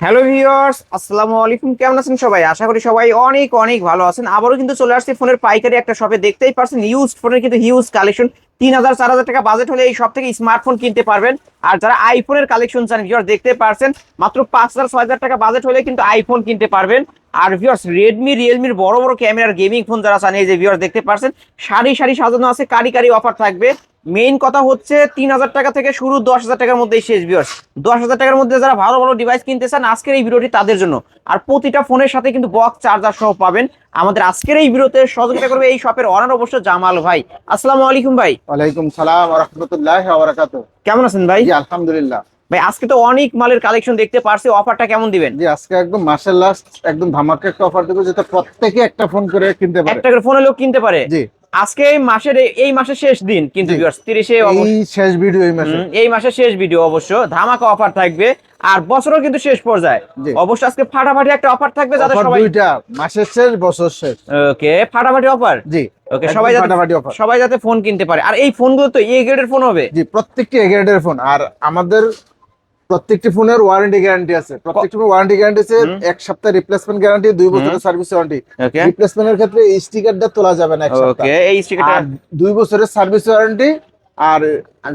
Hello viewers আসসালামু আলাইকুম কেমন আছেন সবাই? আশা করি সবাই অনেক অনেক ভালো আছেন। আবারও কিন্তু চলে আসছে ফোনের পাইকারি একটা শপে দেখতেই পারছেন ইউজ ফোনের কিন্তু হিউজ কালেকশন তিন হাজার, চার হাজার টাকা বাজেট হলে এই সব থেকে স্মার্টফোন কিনতে পারবেন। আর যারা আইফোনের কালেকশন চান ভিউয়ার্স দেখতে পারছেন, মাত্র পাঁচ হাজার, ছয় হাজার টাকা বাজেট হলে কিন্তু আইফোন কিনতে পারবেন। আর ভিউয়ার্স রেডমি রিয়েলমির বড় বড় ক্যামেরার গেমিং ফোন যারা চান, এই যে ভিউয়ার্স দেখতে পারছেন, সারি সারি সাজানো আছে, কারি কারি অফার থাকবে। মেইন কথা হচ্ছে, তিন হাজার টাকা থেকে শুরু দশ হাজার টাকার মধ্যেই শেষ ভিউয়ার্স দশ হাজার টাকার মধ্যে যারা ভালো ভালো ডিভাইস কিনতে চান, আজকের এই ভিডিওটি তাদের জন্য। আর প্রতিটা ফোনের সাথে কিন্তু বক্স চার্জার সহ পাবেন। আমাদের আজকের এই ভিডিওতে সহযোগিতা করবে এই শপের অনার অবশ্য জামাল ভাই। আসসালামু আলাইকুম ভাই। ওয়ালাইকুম সালাম রহমতুল্লাহ বারাকাত কেমন আছেন ভাই? জি আলহামদুলিল্লাহ। ভাই আজকে তো অনেক মালের কালেকশন দেখতে পারছি অফারটা কেমন দিবেন? জি আজকে একদম মাসের লাস্ট একদম ধামাকা একটা অফার দেবো যেটা প্রত্যেকে একটা ফোন করে কিনতে পারে। একটা করে ফোন হলেও কিনতে পারে? জি। আজকে এই মাসের এই- মাসের শেষ দিন কিন্তু তিরিশে শেষ ভিডিও এই মাসে। এই মাসের শেষ ভিডিও অবশ্য। ধামাকা অফার থাকবে। আর বছরও কিন্তু শেষ পর্যায়ে। অবশ্য আজকে ফাটাফাটি একটা অফার থাকবে যাতে সবাই দুইটা। মাসের শেষ বছর শেষ। ওকে ফাটাফাটি অফার জি। ওকে সবাই যাতে ফাটাফাটি অফার সবাই যাতে ফোন কিনতে পারে। আর এই ফোনগুলো তো এ গ্রেডের ফোন হবে। জি প্রত্যেকটি এগারেটের ফোন আর আমাদের প্রত্যেকটি ফোনের ওয়ারেন্টি গ্যারান্টি আছে। প্রত্যেকটি ফোনের ওয়ারেন্টি গ্যারান্টি আছে এক সপ্তাহ রিপ্লেসমেন্ট গ্যারান্টি দুই বছরের সার্ভিস ওয়ারেন্টি রিপ্লেসমেন্টের ক্ষেত্রে এই স্টিকারটা তোলা যাবে না এক সপ্তাহ। ওকে এই স্টিকারটা দুই বছরের সার্ভিস ওয়ারেন্টি আর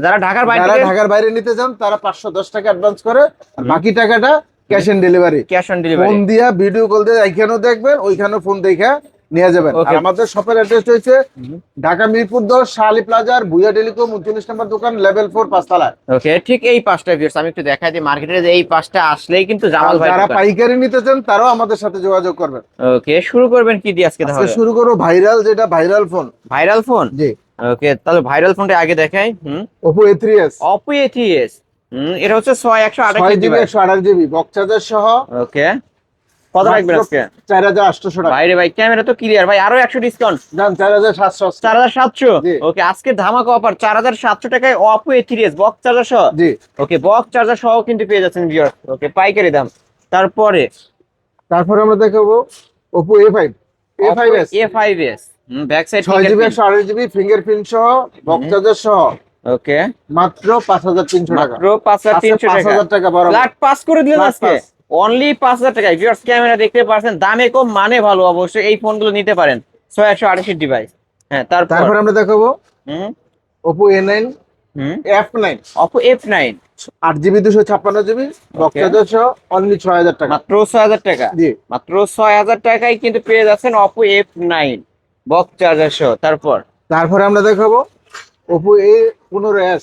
যারা ঢাকার বাইরে যারা ঢাকার বাইরে নিতে চান তারা পাঁচশো দশ টাকা অ্যাডভান্স করে আর বাকি টাকাটা cash on delivery cash on delivery phone দিয়া ভিডিও কল দিয়ে এখানেও দেখবেন ওইখানেও ফোন দেখা। নিয়ে যাবেন. আর আমাদের শপের অ্যাড্রেস হয়েছে ঢাকা মিরপুর দশ শাহালি প্লাজার বুয়া টেলিকম উনচল্লিশ নম্বর দোকান লেভেল ফোর পাঁচতলা ওকে ঠিক এই পাঁচটা ভিউয়ার্স আমি একটু দেখাই দিই মার্কেটে এই পাঁচটা আসলেই কিন্তু জামাল ভাই যারা পাইকারি নিতে চান তারাও আমাদের সাথে যোগাযোগ করবেন। ওকে শুরু করবেন কি দিয়ে আজকে তাহলে? শুরু করো ভাইরাল যেটা ভাইরাল ফোন ভাইরাল ফোন জি। ওকে তাহলে ভাইরাল ফোনটা আগে দেখাই হুম। Oppo A three S Oppo ATS হুম এটা হচ্ছে ছয় একশো আঠাশ ছয় জিবি একশো আঠাশ জিবি বক্স চার্জার সহ। ওকে কত রাখবেন আজকে? চার হাজার আটশোশো টাকা। বাইরে ভাই ক্যামেরা তো ক্লিয়ার ভাই আরও একশো ডিসকাউন্ট যান চার হাজার সাতশো। চার হাজার সাতশো? জি। ওকে আজকে ধামাকা অফার চার হাজার সাতশো টাকায় অপো এথিরিয়াস বক্স চার্জার সহ? জি। ওকে বক্স চার্জার সহ কিন্তু পেয়ে যাচ্ছেন ভিউয়ার ওকে পাইকারি দাম। তারপরে? তারপরে আমরা দেখাবো Oppo A five A five S A five S back side ছয় জিবি একশো আঠাশ জিবি ফিঙ্গারপ্রিন্ট সহ বক্স চার্জার সহ। ওকে মাত্র পাঁচ হাজার তিনশো টাকা। মাত্র পাঁচ হাজার তিনশো পাঁচ টাকা হাজার টাকা বরাবর। ফ্ল্যাট পাস করে দিলেন আজকে। অনলি পাঁচ হাজার টাকায়। ভিউয়ার্স ক্যামেরা দেখতে পারছেন দামে কম মানে ভালো অবশ্যই এই ফোনগুলো নিতে পারেন। ছয় একশো আঠাশি ডিভাইস হ্যাঁ তারপর আমরা দেখাবো হুম? Oppo A nine F nine Oppo F nine আট জিবি দুশো ছাপ্পান্ন জিবি. অনলি ছয় হাজার টাকা। মাত্র ছয় হাজার টাকা? জি। মাত্র ছয় হাজার টাকায় কিন্তু পেয়ে যাচ্ছেন Oppo F nine box charger সহ তারপর? তারপরে আমরা দেখাবো ওপো এ পনেরো এস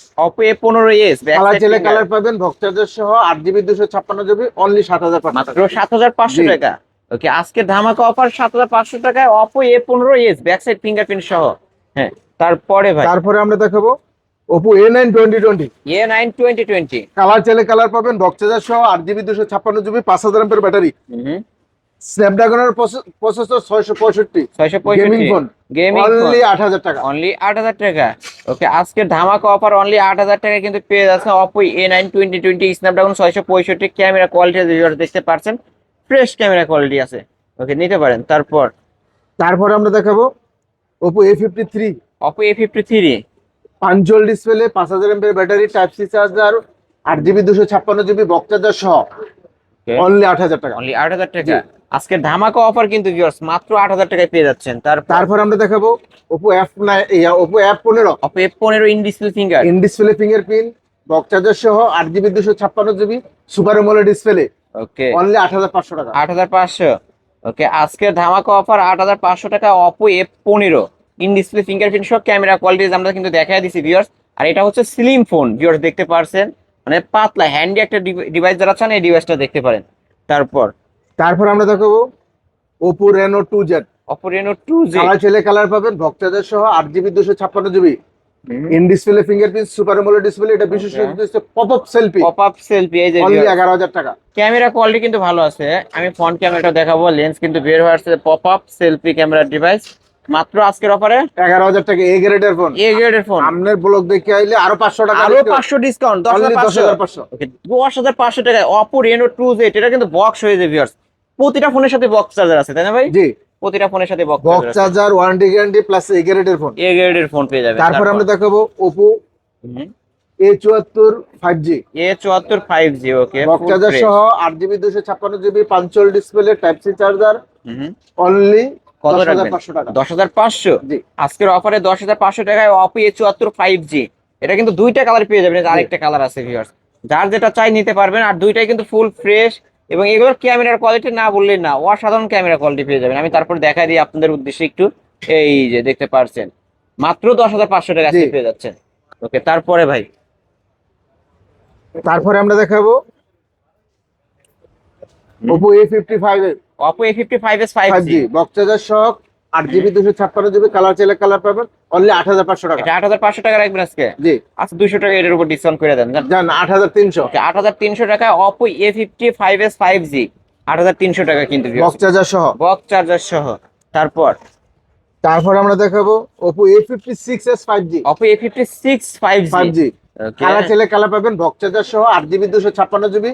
এ পনেরো এস কালার চেলে কালার পাবেন সহ আট জিবি দুশো ছাপ্পান্ন জিবি অনলি সাত হাজার মাত্র সাত হাজার পাঁচশো টাকা। ওকে আজকে ধামাকা অফার সাত হাজার পাঁচশো টাকায় এ পনেরো এস ব্যাক সাইড ফিঙ্গারপ্রিন্ট সহ। হ্যাঁ তারপরে ভাই। তারপরে আমরা দেখাবো Oppo A nine twenty twenty A nine twenty twenty colour চাইলে কালার পাবেন বক্স চার্জার সহ আট জিবি দুশো ছাপ্পান্ন জিবি পাঁচ হাজার ব্যাটারি স্ন্যাপড্রাগনের প্রসেসর ছয়শো পঁয়ষট্টি। ছয়শো গেমিং পঁয়ষট্টি ফোন গেমিং অনলি আট হাজার টাকা। অনলি আট হাজার টাকা। ওকে আজকের ধামাকা অফার অনলি আট হাজার টাকা কিন্তু পেয়ে যাচ্ছে নাইন টোয়েন্টি টোয়েন্টি স্ন্যাপড্রাগন ছয়শো পঁয়ষট্টি ক্যামেরা কোয়ালিটি দেখতে পারছেন? ফ্রেশ ক্যামেরা কোয়ালিটি আছে। ওকে নিতে পারেন। তারপর? তারপরে আমরা দেখাবো Oppo A fifty three punch hole display পাঁচ হাজার এমপের ব্যাটারি টাইপ সি চার্জার আট জিবি দুশো ছাপ্পান্ন জিবি বক্স চার্জার সহ। অনলি আট হাজার টাকা। অনলি আট হাজার টাকা। আজকের ধামাকা অফার কিন্তু ভিউয়ার্স মাত্র আট হাজার টাকায় পেয়ে যাচ্ছেন। তারপর তারপর আমরা দেখাবো নাইন ওপো এফ পনেরো। অপো এফ পনেরো in display finger in display fingerprint box charger সহ আট জিবি দুশো ছাপ্পান্ন GB super AMOLED display okay only আট হাজার পাঁচশো টাকা। আট হাজার পাঁচশো। ওকে আজকের ধামাকা অফার আট হাজার পাঁচশো টাকা অপো এফ পনেরো। ইন ডিসপ্লে ফিঙ্গারপ্রিন্ট সহ ক্যামেরা কোয়ালিটিজ আমরা কিন্তু দেখাই দিছি ভিউয়ার্স আর এটা হচ্ছে স্লিম ফোন ভিউয়ার্স দেখতে পারছেন। মানে পাতলা হ্যান্ডি একটা ডিভাইস যারা চান এই ডিভাইসটা দেখতে পারেন। তারপর তারপর আমরা দেখাবো Oppo Reno two Z Oppo Reno two G colour ছেলে কালার পাবেন চার্জার সহ আট জিবি দুশো ছাপ্পান্ন GB in display fingerprint super AMOLED display এটা বিশেষ pop up selfie pop up selfie এই যে অনলি এগারো হাজার টাকা। ক্যামেরা কোয়ালিটি কিন্তু ভালো আছে। আমি ফ্রন্ট ক্যামেরাটা দেখাবো লেন্স কিন্তু বের হয়ে আসছে pop up selfie camera device মাত্র আজকের অফারে এগারো হাজার টাকা এ গ্রেডের ফোন এ গ্রেডের ফোন আপনার ব্লগ দেখে আইলে আরও পাঁচশো টাকা আরও পাঁচশো ডিসকাউন্ট দশ অনলি হাজার দশ পাঁচশো ওকে টাকায় অপো রেনো টু জেড এটা কিন্তু বক্স হয়ে যাবে ভিউয়ার্স প্রতিটা ফোনের সাথে বক্স চার্জার আছে তাই না ভাই? জি। প্রতিটা ফোনের সাথে box box charger warranty guarantee plus A গ্রেডের ফোন এ গ্রেডের ফোন পেয়ে যাবেন। তারপর আমরা দেখাবো ওপো এ চুয়াত্তর ফাইভ জি এ চুয়াত্তর ফাইভ জি ওকে বক চার্জার সহ আট জিবি দুশো ছাপ্পান্ন GB punch hole display type C charger only কত দশ হাজার রাখবেন? পাঁচশো দশ হাজার পাঁচশো? আজকের অফারে দশ হাজার পাঁচশো টাকায় অপো এ চুয়াত্তর ফাইভ জি এটা কিন্তু দুইটা কালার পেয়ে যাবেন আরেকটা কালার আছে ভিউয়ার্স যার যেটা চাই নিতে পারবেন আর দুইটাই কিন্তু ফুল ফ্রেশ এবং এগুলোর ক্যামেরার কোয়ালিটি না বললে না অসাধারণ ক্যামেরা কোয়ালিটি পেয়ে যাবেন। আমি তারপর দেখা দিই আপনাদের উদ্দেশ্যে একটু। এই যে দেখতে পারছেন মাত্র দশ হাজার পাঁচশো টাকা পেয়ে যাচ্ছেন। ওকে তারপরে ভাই? তারপরে আমরা দেখাবো Oppo A fifty five Oppo A fifty five S five five G G box charger সহ আট জিবি দুশো ছাপ্পান্ন জিবি কালার চাইলে কালার পাবেন। অনলি আট হাজার পাঁচশো টাকা। আট হাজার পাঁচশো টাকা রাখবেন আজকে? জি। আচ্ছা দুশো টাকা এটার উপর ডিসকাউন্ট করে দেন জান? আট হাজার তিনশো। আট হাজার তিনশো টাকায় Oppo A fifty five S five G আট হাজার তিনশো টাকা কিন্তু বক চার্জার সহ। বক্স চার্জার সহ। তারপর? তারপর আমরা দেখাবো Oppo A fifty six S five G Oppo A fifty six five five G colour চাইলে কালার পাবেন বক চার্জার সহ আট জিবি দুশো ছাপ্পান্ন জিবি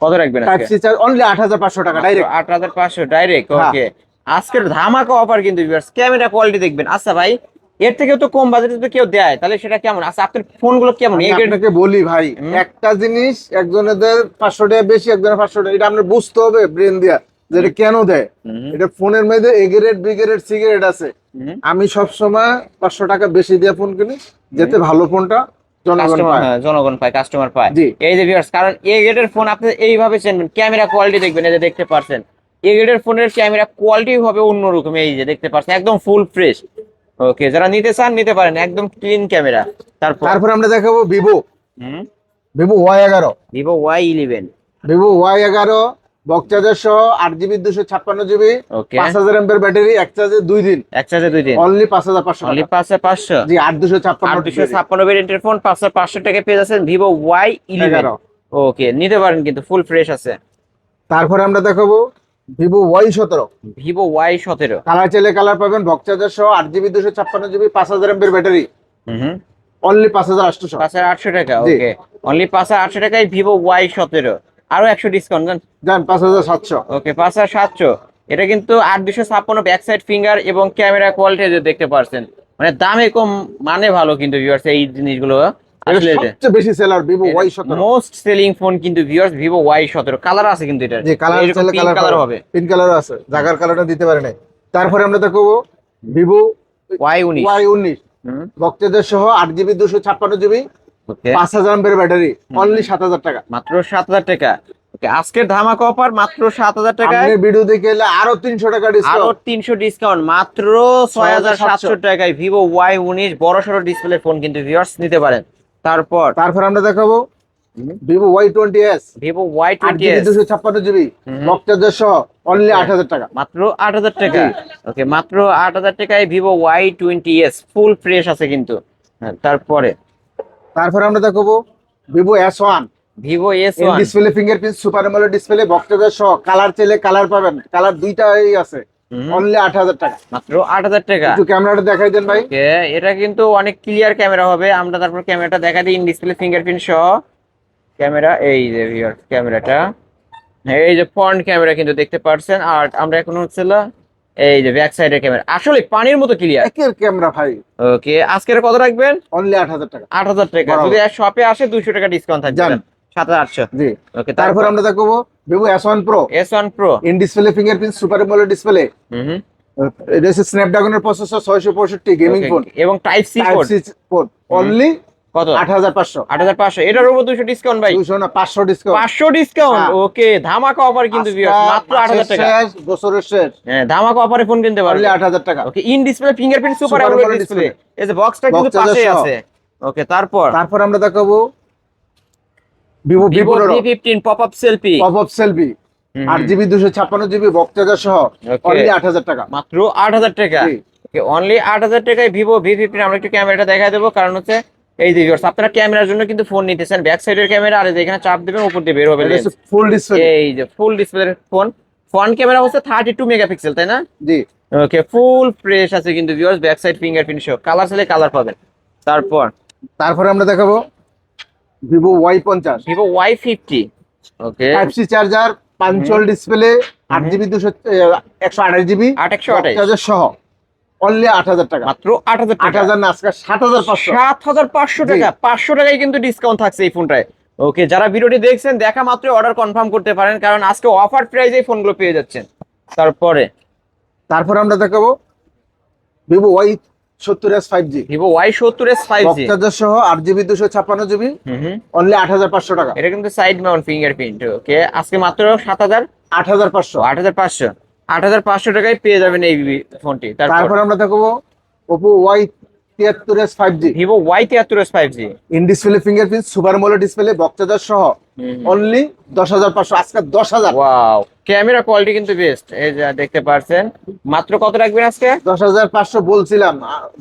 কত রাখবেন টাইপ সি চার্জ অনলি আট হাজার পাঁচশো টাকা ডাইরেক্ট আট হাজার পাঁচশো ডাইরেক্ট হ্যাঁ। ওকে আজকের ধামাকা অফার কিন্তু ক্যামেরা কোয়ালিটি দেখবেন। আচ্ছা ভাই এর থেকে তো কম বাজেটে তো কেউ দেয় তাহলে সেটা কেমন? আচ্ছা আপনার ফোনগুলো কেমন? আমি এ grade- আপনাকে বলি ভাই একটা জিনিস একজনেদের পাঁচশো টাকা বেশি একজনের পাঁচশো টাকা। এটা আপনার বুঝতে হবে ব্রেন দিয়া যে কেন দেয়। এটা ফোনের মধ্যে A grade B grade C grade আছে। আমি সব সময় পাঁচশো টাকা বেশি দিয়ে ফোন কিনি যাতে ভালো ফোনটা জনগণ পায়। হ্যাঁ, জনগণ পায় কাস্টমার পায়। এই যে ভিউয়ার্স কারণ এ গ্রেডের ফোন আপনি এইভাবে চিনবেন ক্যামেরা কোয়ালিটি দেখবেন এই যে দেখতে পারছেন। এ গ্রেডের ফোনের ক্যামেরা কোয়ালিটি হবে অন্যরকম এই যে দেখতে পাচ্ছেন একদম ফুল ফ্রেশ ওকে যারা নিতে চান নিতে পারেন একদম ক্লিন ক্যামেরা। তারপর তারপর আমরা দেখাবো ভিভো। হুম? ভিভো ওয়াই এগারো। Vivo Y eleven. Vivo Y এগারো বক চার্জার সহ আট জিবি দুশো ছাপ্পান্ন জিবি পাঁচ হাজার এমপের ব্যাটারি এক চার্জে দুই দিন। এক চার্জে দুই দিন। অনলি পাঁচ হাজার পাঁচশো অনলি টাকা পাঁচশো পাঁচশো? জি আট দুশো ছাপ্পান্ন আট দুশো ছাপ্পান্ন ভেরিয়েন্টের ফোন পাঁচশো পাঁচশো টাকা পেয়ে যাচ্ছেন ভিভো ওয়াই ইলেভেন। ওকে নিতে পারেন কিন্তু ফুল ফ্রেশ আছে। তারপরে আমরা দেখাবো ভিভো ওয়াই সতেরো। ভিভো ওয়াই সতেরো। কালার চাইলে কালার পাবেন বক চার্জার সহ আট জিবি দুশো ছাপ্পান্ন জিবি পাঁচ হাজার এমপের ব্যাটারি অনলি পাঁচ হাজার আটশো পাঁচ হাজার আটশো টাকা ওকে অনলি পাঁচ হাজার আটশো টাকায় ভিভো ওয়াই সতেরো। আরও একশো ডিসকাউন্ট দেন যান পাঁচ হাজার সাতশো। ওকে পাঁচ হাজার সাতশো। এটা কিন্তু আট দুশো ছাপ্পান্ন ব্যাক সাইড ফিঙ্গার এবং ক্যামেরা কোয়ালিটি দেখতে পারছেন। মানে দামে কম মানে ভালো কিন্তু ভিউয়ার্স এই জিনিসগুলো। সবচেয়ে বেশি সেলার ভিভো ওয়াই সতেরো। মোস্ট সেলিং ফোন কিন্তু ভিউয়ার্স ভিভো ওয়াই সতেরো। কালার আছে কিন্তু এটা যে কালার কালার কালার হবে। পিঙ্ক কালার আছে। জাগার কালারটা দিতে পারে নাই। তারপরে আমরা দেখব ভিভো ওয়াই উনিশ। ওয়াই উনিশ। বক সহ আট জিবি দুশো ছাপ্পান্ন জিবি পাঁচ হাজার এমপের ব্যাটারি অনলি সাত হাজার টাকা। মাত্র সাত হাজার টাকা। আজকের ধামাকা অফার মাত্র সাত হাজার আপনি ভিডিও দেখে এলে আরও তিনশো টাকা আরও তিনশো ডিসকাউন্ট মাত্র ছয় হাজার সাতশো। টাকায় ভিভো ওয়াই উনিশ। বড় সড়ো ডিসপ্লে ফোন কিন্তু ভিউয়ার্স নিতে পারেন। তারপর? তারপর আমরা দেখাবো Vivo Y twenty S. Vivo Y twenty GB দুশো ছাপ্পান্ন জিবি। চার্জার সহ অনলি আট হাজার টাকা। মাত্র আট হাজার টাকা। ওকে মাত্র আট হাজার টাকায় Vivo Y twenty S full fresh আছে কিন্তু। হ্যাঁ, তারপরে? তারপর আমরা দেখাবো Vivo S one. Vivo S one. Display fingerprint super AMOLED display box charger সহ কালার চাইলে কালার পাবেন। কালার দুইটাই আছে। অনলি টাকা। মাত্র আট হাজার টাকা। একটু ক্যামেরাটা দেখাই দেন ভাই। ওকে এটা কিন্তু অনেক ক্লিয়ার ক্যামেরা হবে। আমরা তারপর ক্যামেরাটা দেখা দিই ইন ডিসপ্লে ফিঙ্গারপ্রিন্ট সহ। ক্যামেরা এই যে ক্যামেরাটা। এই যে ফ্রন্ট ক্যামেরা কিন্তু দেখতে পারছেন। আর আমরা এখন হচ্ছিল এই যে ব্যাক সাইডের ক্যামেরা। আসলে পানির মতো ক্লিয়ার একের ক্যামেরা ভাই। ওকে আজকের কত রাখবেন? অনলি আট হাজার টাকা। আট হাজার টাকা। বরাবর। যদি শপে আসে দুইশো টাকা ডিসকাউন্ট থাকবে। সাত হাজার আটশো জি। ওকে তারপর তারপর? আমরা দেখব Vivo S one pro S one pro in display fingerprint super display এটা হচ্ছে স্ন্যাপড্রাগনের প্রসেসর ছয়শো পঁয়ষট্টি গেমিং ফোন এবং type C code port only কত? আট হাজার পাঁচশো। আট হাজার পাঁচশো। এটার উপর দুশো ডিসকাউন্ট ভাই। দুশো না পাঁচশো ডিসকাউন্ট পাঁচশো ডিসকাউন্ট হ্যাঁ। ওকে ধামাকা অফার কিন্তু মাত্র আট হাজার টাকা। বছরের শেষ। হ্যাঁ ধামাকা অফারে ফোন কিনতে পারবে। আট হাজার টাকা। Okay in display fingerprint super display এই যে বক্সটা Box কিন্তু পাশে আছে। ওকে তারপর? তারপর আমরা দেখাবো Vivo V fifteen pop up selfie pop up selfie আট জিবি দুশো ছাপ্পান্ন জিবি বক চার্জার সহ অনলি আট হাজার টাকা। মাত্র আট হাজার টাকা। অনলি আট হাজার টাকায় ভিভো ভি ফিফটিন আমরা একটু ক্যামেরাটা দেখা দেবো। কারণ হচ্ছে এই যে আপনারা ক্যামেরার জন্য কিন্তু ফোন নিতেছেন। ব্যাক সাইডের ক্যামেরা আর এখানে চাপ দেবেন উপর দিয়ে বের হবে ফুল ডিসপ্লে এই যে full display phone front camera হচ্ছে থার্টি টু মেগাপিক্সেল তাই না? জি। ওকে ফুল ফ্রেশ আছে কিন্তু ভিউয়ার্স ব্যাক সাইড ফিঙ্গারপ্রিন্ট সহ। কালার চাইলে কালার পাবেন। তারপর? তারপরে আমরা দেখাবো ভিভো ওয়াই পঞ্চাশ। Vivo Y fifty. Okay. Type C charger punch hole display আট জিবি দুশো একশো আঠাশ জিবি আট একশো আঠাশ। চার্জার সহ। অনলি আট হাজার টাকা। মাত্র আট হাজার আট হাজার না আজকে সাত হাজার পাঁচশো। সাত হাজার পাঁচশো টাকা। পাঁচশো টাকায় কিন্তু ডিসকাউন্ট থাকছে এই ফোনটায় ওকে যারা ভিডিওটি দেখছেন দেখা মাত্র অর্ডার কনফার্ম করতে পারেন কারণ আজকে অফার প্রাইজে ফোনগুলো পেয়ে যাচ্ছেন। তারপরে? তারপর আমরা দেখাবো ভিভো ওয়াই সত্তর S five G Vivo Y সত্তর এস ফাইভ জি বক্তাজার সহ আট জিবি দুশো ছাপ্পান্ন জিবি। অনলি আট হাজার পাঁচশো টাকা। এটা কিন্তু সাইড মাউন্ট ফিঙ্গারপ্রিন্ট ওকে আজকে মাত্র সাত হাজার? আট হাজার পাঁচশো। আট হাজার পাঁচশো। আট হাজার পাঁচশো টাকায় পেয়ে যাবেন এই ফোনটি তারপর আমরা দেখাবো ওপো ওয়াই তিয়াত্তর S five G Vivo Y তিয়াত্তর S five G in display fingerprint super AMOLED display বক্তাদার সহ অনলি দশ হাজার পাঁচশো আজকে দশ হাজার। ওয়াও ক্যামেরা কোয়ালিটি কিন্তু বেস্ট এই যে দেখতে পারছেন। মাত্র কত রাখবেন আজকে? দশ হাজার পাঁচশো বলছিলাম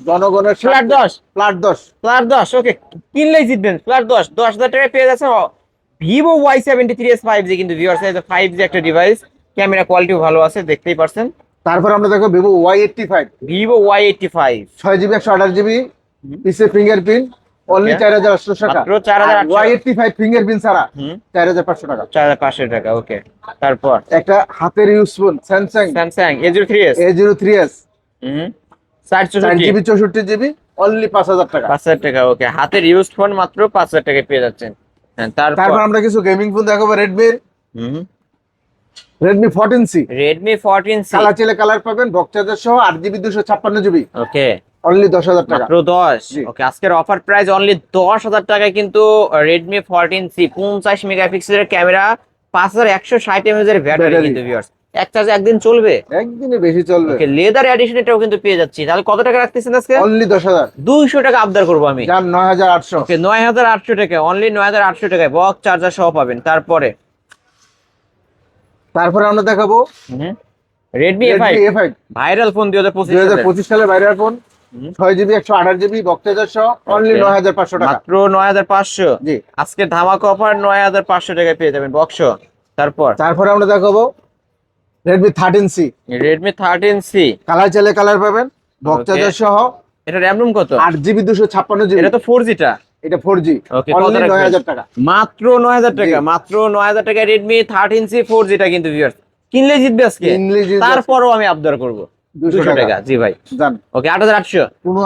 জনগণের ফ্ল্যাট দশ? ফ্ল্যাট দশ। ফ্ল্যাট দশ ওকে কিনলেই জিতবেন ফ্ল্যাট দশ। দশ হাজার টাকায় পেয়ে যাচ্ছেন Vivo Y seventy three S five G কিন্তু ভিওর সাইজ ফাইভ জি একটা ডিভাইস ক্যামেরা কোয়ালিটিও ভালো আছে দেখতেই পারছেন। তারপর আমরা দেখো Vivo Y eighty five Vivo Y eighty five ছয় জিবি একশো আঠাশ জিবি পিসে ফিঙ্গারপ্রিন্ট অনলি Okay. চার হাজার আটশো টাকা। মাত্র 4,800 ওয়াই এইটটি ফাইভ ফিঙ্গারপ্রিন্ট ছাড়া হুম। চার হাজার পাঁচশো টাকা। চার হাজার পাঁচশো টাকা ওকে তারপর? একটা হাতের স্যামসাং স্যামসাং হুম। জিবি চৌষট্টি। জিবি অনলি পাঁচ হাজার টাকা। ওকে হাতের ফোন মাত্র টাকায় পেয়ে যাচ্ছেন। হ্যাঁ তারপর? আমরা কিছু গেমিং ফোন দেখাবো রেডমি হুম। Redmi fourteen C Redmi fourteen C colour চেলে কালার পাবেন বক্সাদের সহ আট জিবি দুশো ছাপ্পান্ন জিবি ওকে অনলি দশ হাজার টাকা। মাত্র দশ? জি। ওকে আজকের অফার প্রাইস অনলি দশ হাজার টাকায় কিন্তু রেডমি ফোরটিন সি পঞ্চাশ মেগাপিক্সেলের ক্যামেরা পাঁচ হাজার একশো ষাট এমএজ এর ব্যাটারি কিন্তু ভিউয়ার্স এক চার্জে একদিন চলবে? একদিনে বেশি চলবে। ওকে লেদার এডিশন এটাও কিন্তু পেয়ে যাচ্ছি। তাহলে কত টাকা রাখতেছেন আজকে? অনলি দশ হাজার। দুইশো টাকা আবদার করব আমি। যার হাজার আটশো। ওকে নয় হাজার আটশো টাকা অনলি নয় হাজার আটশো টাকায় বক্স চার্জার সহ পাবেন। তারপরে? তারপরে আমরা দেখাবো Redmi A five viral phone দুই হাজার পঁচিশ সালে ভাইরাল ফোন। ছয় জিবি একশো আঠাশ জিবি বক্সাদের সহ অনলি নয় হাজার পাঁচশো টাকা। মাত্র নয় হাজার পাঁচশো। জি। আজকে ধামাকা অফার নয় হাজার পাঁচশো টাকায় পেয়ে যাবেন বক্স। তারপর? তারপরে আমরা দেখাবো Redmi thirteen C Redmi thirteen C colour চাইলে কালার পাবেন সহ এটা র্যাম রুম কত? আট জিবি দুশো ছাপ্পান্ন জিবি এটা তো ফোর জিটা এটা ফোর জি টাকা। মাত্র নয় হাজার টাকা মাত্র নয় হাজার টাকা রেডমি থার্টিন সি ফোর জিটা কিন্তু কিনলে জিতবে আজকে। তারপরও আমি আবদার করব। দুশো দুশো টাকা। টাকা জি ভাই। জান। ওকে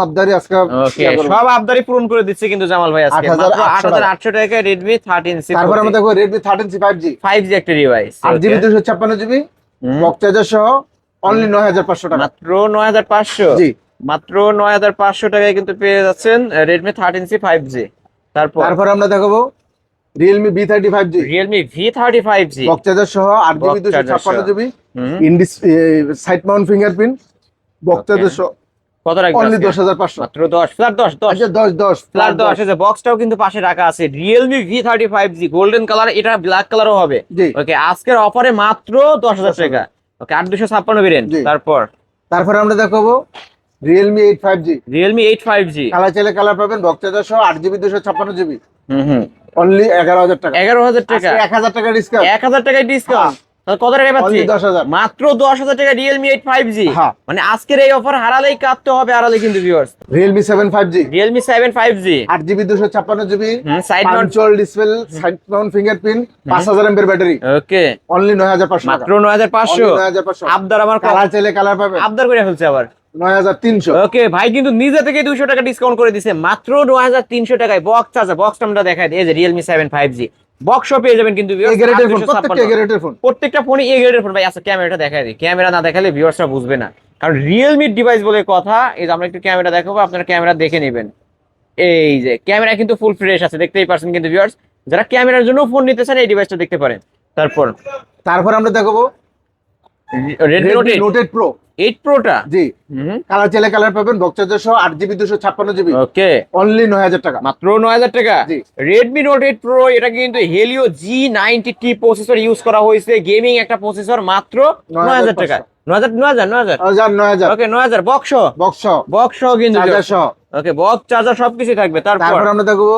আবদারি আজকে ওকে সব আবদারি পূরণ করে দিচ্ছে কিন্তু জামাল ভাই আজকে। 8,800 মাত্র আট হাজার আটশো টাকায় রেডমি থার্টিন সি তারপর আমরা একটা ডিভাইস সহ অনলি নয় হাজার পাঁচশো টাকা। মাত্র নয় হাজার পাঁচশো। জি। মাত্র নয় হাজার পাঁচশো টাকায় কিন্তু পেয়ে যাচ্ছেন সি ফাইভ জি তারপর? তারপর আমরা দেখাবো Realme B thirty five G Realme V thirty five G সহ আট জিবি দুশো ছাপ্পান্ন সহ। জিবি ইন্ডিস সাইড মাউন্ট ফিঙ্গারপ্রিন্ট সহ। কত রাখবেন অনলি আজকে? দশ হাজার পাঁচশো। মাত্র দশ ফ্ল্যাট দশ দশ। আচ্ছা দশ দশ ফ্ল্যাট দশ আছে বক্সটাও কিন্তু পাশে রাখা আছে। V five G golden colour এটা ব্ল্যাক কালারও হবে। ওকে আজকের অফারে মাত্র দশ হাজার 10,000 টাকা। ওকে আট দুশো ছাপ্পান্ন বেরেন জি। তারপর? তারপরে আমরা দেখাবো Realme eight five G Realme eight five G colour চাইলে কালার পাবেন সহ আট জিবি দুশো ছাপ্পান্ন জিবি হুম হুম। অনলি এগারো হাজার টাকা। এগারো হাজার টাকা। এক হাজার টাকা ডিসকাউন্ট এক হাজার টাকায় ডিসকাউন্ট কত টাকা পাচ্ছি? মাত্র দশ হাজার টাকা রিয়েলমি এইট ফাইভ জি হ্যাঁ। মানে আজকের এই অফার হারালেই কাটতে হবে হারালে কিন্তু viewers Realme seven five G Realme seven five G আট জিবি দুশো ছাপ্পান্ন GB side mount display side mount fingerprint পাঁচ হাজার এমপের ব্যাটারি ওকে অনলি নয় হাজার পাঁচশো। মাত্র নয় হাজার পাঁচশো। নয় হাজার পাঁচশো। আবদার আমার কালার চাইলে কালার পাবেন আবদার করে ফেলছে আবার। ওকে ভাই কিন্তু নিজে থেকে দুশো টাকা ডিসকাউন্ট করে দিছে। মাত্র নয় হাজার তিনশো টাকায় বক্স আছে বক্সটা আমরা দেখাই এই যে রিয়েলমি সেভেন ফাইভ জি বক্সও পেয়ে যাবেন কিন্তু প্রত্যেকটা ফোন প্রত্যেকটা ফোনই এ গ্রেডের ফোন ভাই আচ্ছা ক্যামেরাটা দেখাই দিই। ক্যামেরা না দেখালে ভিউয়ার্সরা বুঝবে না। কারণ রিয়েলমি ডিভাইস বলে কথা এই যে আমরা একটু ক্যামেরা দেখাবো আপনারা ক্যামেরা দেখে নেবেন। এই যে ক্যামেরা কিন্তু ফুল ফ্রেশ আছে দেখতেই পারছেন কিন্তু ভিউয়ার্স যারা ক্যামেরার জন্য ফোন নিতে চান এই ডিভাইসটা দেখতে পারেন। তারপর তারপর আমরা দেখাবো রেডমি নোট নোটেড প্রো এইট প্রোটা? জি। কালার চাইলে কালার পাবেন বক্সাদের সহ আট জিবি ওকে অনলি নয় হাজার টাকা। মাত্র নয় হাজার টাকা? জি। রেডমি নোট এইট প্রো এটা কিন্তু নাইনটি টি প্রসেসর ইউজ করা হয়েছে গেমিং একটা প্রসেসর মাত্র নয় হাজার টাকা। নয় হাজার নয় হাজার নয় হাজার? হাজার নয় হাজার। ওকে নয় হাজার বক্স বক্স বক্স কিন্তু ওকে বক্স চার্জার সবকিছু থাকবে তারপর? আমরা দেখব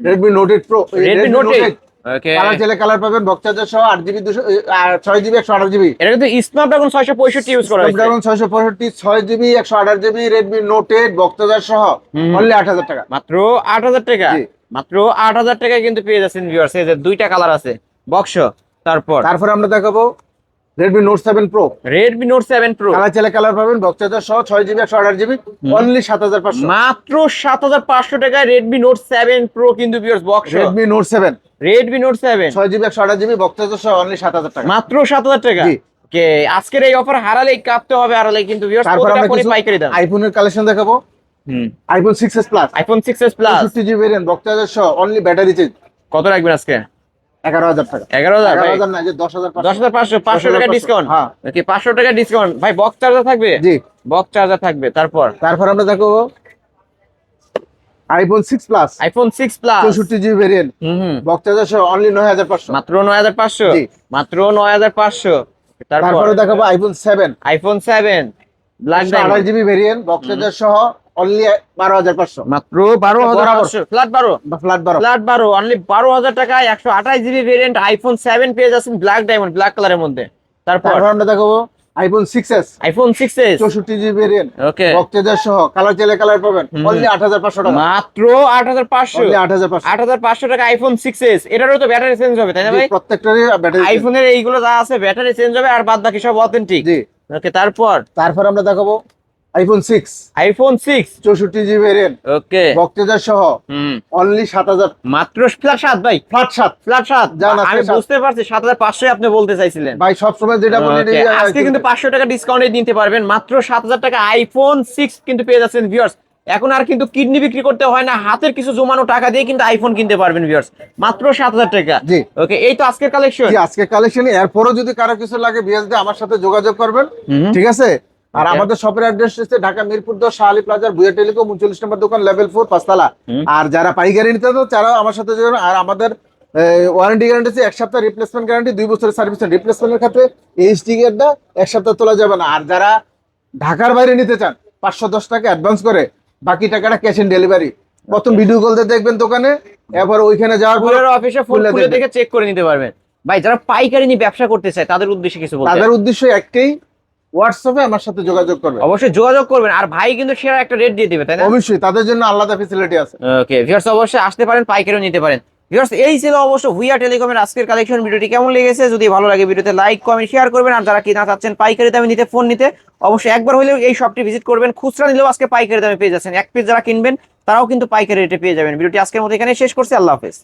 Redmi noted pro Redmi note eight okay colour চাইলে কালার পাবেন বক্সাদের সহ আট জিবি দুশো ছয় জিবি একশো আঠাশ জিবি এটা কিন্তু স্ন্যাপড্রাগন ছয়শো পঁয়ষট্টি ইউজ করা স্ন্যাপড্রাগন ছয়শো পঁয়ষট্টি ছয় জিবি একশো আঠাশ জিবি রেডমি নোট এইট সহ অনলি আট হাজার টাকা। মাত্র আট হাজার টাকা? মাত্র আট হাজার টাকায় কিন্তু পেয়ে যাচ্ছেন ভিউয়ার্স এই যে দুইটা কালার আছে বক্স তারপর? তারপর আমরা দেখাবো Redmi note seven pro Redmi note seven pro colour চাইলে কালার পাবেন বক্স চার্জার সহ ছয় জিবি একশো আঠাশ জিবি অনলি সাত হাজার পাঁচশো। মাত্র সাত হাজার পাঁচশো টাকায় রেডমি নোট সেভেন প্রো কিন্তু বক্স রেডমি নোট সেভেন ছয় জিবি একশো আঠাশ জিবি বক্স চার্জার সহ অনলি সাত হাজার টাকা। মাত্র সাত হাজার টাকা? জি। ওকে আজকের এই অফার হারালেই কাঁপতে হবে হারালে কিন্তু প্রতিটা আমরা ফোনই পাইকারি দাম। আইফোনের কালেকশন দেখাবো। হুম। IPhone six S plus iPhone six S plus চৌষট্টি জিবি ভেরিয়েন্ট বক্স চার্জার সহ অনলি ব্যাটারি চেঞ্জ কত রাখবেন আজকে? এগারো হাজার টাকা। এগারো হাজার না যে দশ হাজার দশ হাজার পাঁচশো পাঁচশো টাকা ডিসকাউন্ট হ্যাঁ। ওকে পাঁচশো টাকা ডিসকাউন্ট ভাই বক্স চার্জার থাকবে? জি। বক্স চার্জার থাকবে তারপর? তারপর আমরা দেখো iPhone six plus iPhone six plus চৌষট্টি জিবি ভেরিয়েন্ট হুম বক্স চার্জার সহ অনলি নয় হাজার পাঁচশো। মাত্র নয় হাজার পাঁচশো? জি। মাত্র নয় হাজার পাঁচশো। তারপর? তারপরে দেখাবো iPhone seven iPhone seven black আড়াই জিবি ভেরিয়েন্ট বক্স চার্জার সহ অনলি বারো হাজার পাঁচশো। মাত্র বারো হাজার বরাবর। পাঁচশো। ফ্ল্যাট বারো? বা ফ্ল্যাট বারো। ফ্ল্যাট বারো অনলি বারো হাজার টাকায় একশো আঠাশ জিবি ভেরিয়েন্ট আইফোন সেভেন পেয়ে যাচ্ছেন ব্ল্যাক ডায়মন্ড ব্ল্যাক কালারের মধ্যে। তারপর? তারপর আমরা দেখাবো iPhone iPhone GB variant okay সহ কালার চাইলে কালার পাবেন। অনলি টাকা। মাত্র অনলি টাকা আইফোন এটারও তো ব্যাটারি চেঞ্জ হবে তাই না ভাই? প্রত্যেকটারই ব্যাটারি আইফোনের এইগুলো যা আছে ব্যাটারি চেঞ্জ হবে আর বাদ বাকি সব অথেন্টিক জি। ওকে তারপর? তারপর আমরা দেখাবো iPhone iPhone GB variant okay box charger সহ অনলি সাত হাজার মাত্র ফ্ল্যাট ভাই। ফ্ল্যাট ফ্ল্যাট আমি বুঝতে পারছি সাত হাজার পাঁচশোই আপনি বলতে চাইছিলেন। ভাই যেটা বলি আজকে কিন্তু পাঁচশো টাকা ডিসকাউন্টে নিতে পারবেন। মাত্র সাত হাজার টাকা আইফোন কিন্তু পেয়ে যাচ্ছেন ভিউয়ার্স এখন আর কিন্তু কিডনি বিক্রি করতে হয় না হাতের কিছু জমানো টাকা দিয়ে কিন্তু আইফোন কিনতে পারবেন ভিউয়ার্স মাত্র সাত হাজার টাকা। জি। ওকে এই তো আজকের কালেকশন জি, আজকে কালেকশন এরপরও যদি কারও কিছু লাগে বিএসডি আমার সাথে যোগাযোগ করবেন। ঠিক আছে? আর আমাদের শপের অ্যাড্রেস হচ্ছে ঢাকা মিরপুর দশ শাহালি প্লাজার বুয়া টেলিকম উনচল্লিশ নম্বর দোকান লেভেল ফোর পাঁচতলা। আর যারা পাইকারি নিতে তো তারাও আমার সাথে আর আমাদের ওয়ারেন্টি গ্যারান্টি আছে এক সপ্তাহ রিপ্লেসমেন্ট গ্যারান্টি দুই বছরের সার্ভিস রিপ্লেসমেন্টের ক্ষেত্রে এইচডি গেটটা এক সপ্তাহ তোলা যাবে না। আর যারা ঢাকার বাইরে নিতে চান পাঁচশো দশ টাকা অ্যাডভান্স করে বাকি টাকাটা ক্যাশ অন ডেলিভারি প্রথম ভিডিও কল দিয়ে দেখবেন দোকানে এবার ওইখানে যাওয়ার পর অফিসে ফোন খুলে খুলে দেখে চেক করে নিতে পারবেন। ভাই যারা পাইকারি নিয়ে ব্যবসা করতে চায় তাদের উদ্দেশ্যে কিছু বলতে তাদের উদ্দেশ্য একটাই হোয়াটসঅ্যাপে আমার সাথে যোগাযোগ করবে। অবশ্যই যোগাযোগ করবেন। আর ভাই কিন্তু সেরা একটা রেট দিয়ে দিবে তাই না? অবশ্যই তাদের জন্য আলাদা ফেসিলিটি আছে। ওকে ভিউয়ার্স অবশ্যই আসতে পারেন পাইকারিও নিতে পারেন। ভিউয়ার্স এই ছিল অবশ্য ভুইয়া টেলিকমের আজকের কালেকশন ভিডিওটি কেমন লেগেছে? যদি ভালো লাগে ভিডিওতে লাইক কমেন্ট শেয়ার করবেন। আর যারা কিনা চাচ্ছেন পাইকারি দামে নিতে ফোন নিতে অবশ্যই একবার হলেও এই শপটি ভিজিট করবেন। খুচরা নিলেও আজকে পাইকারি দামে পেয়ে যাচ্ছেন। এক পিস যারা কিনবেন তারাও কিন্তু পাইকারি রেটে পেয়ে যাবেন। ভিডিওটি আজকের মতো এখানে শেষ করছি। আল্লাহ হাফেজ।